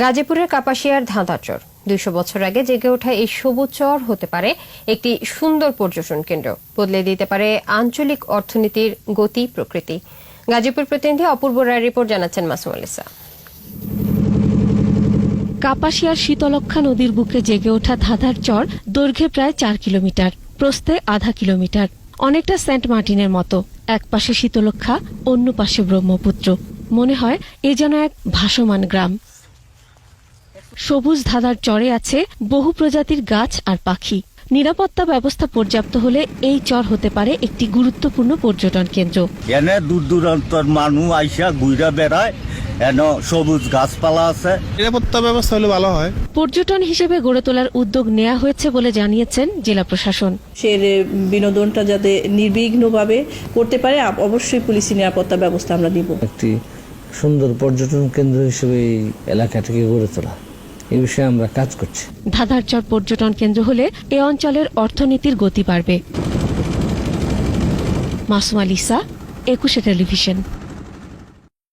গাজীপুরের কাপাসিয়ার ধাঁধাচর দুইশো বছর আগে জেগে ওঠা এই সবুজ চর হতে পারে একটি সুন্দর পর্যটন কেন্দ্র। বদলে দিতে পারে আঞ্চলিক অর্থনীতির গতি, প্রকৃতি। গাজীপুর প্রতিনিধি অপূর্ব রায় রিপোর্ট জানাচ্ছেন মাসুম আলিসা। কাপাসিয়ার শীতলক্ষা নদীর বুকে জেগে ওঠা ধাঁধার চর দৈর্ঘ্যে প্রায় চার কিলোমিটার, প্রস্থে আধা কিলোমিটার, অনেকটা সেন্ট মার্টিনের মতো। এক পাশে শীতলক্ষা অন্য পাশে ব্রহ্মপুত্র। মনে হয় এ যেন এক ভাসমান গ্রাম। সবুজ ধাঁধার চরে আছে বহু প্রজাতির গাছ আর পাখি। নিরাপত্তা ব্যবস্থা পর্যাপ্ত হলে এই চর হতে পারে একটি গুরুত্বপূর্ণ পর্যটন কেন্দ্র। এনে দূর দূরান্তর মানুষ আইসা ঘুরা বেড়ায়। এন সবুজ গাছপালা আছে। নিরাপত্তা ব্যবস্থা হলে ভালো হয়। পর্যটন হিসেবে গড়ে তোলার উদ্যোগ নেওয়া হয়েছে বলে জানিয়েছেন জেলা প্রশাসন। সে বিনোদনটা যাতে নির্বিঘ্নভাবে করতে পারে অবশ্যই পুলিশি নিরাপত্তা ব্যবস্থা আমরা দিব। একটি সুন্দর পর্যটন কেন্দ্র হিসেবে এই এলাকাটাকে গড়ে তোলা। এই বিষয়ে আমরা কাজ করছি। ধাঁধারচর পর্যটন কেন্দ্র হলে এ অঞ্চলের অর্থনীতির গতি বাড়বে। মাসুম আলিসা একুশে টেলিভিশন।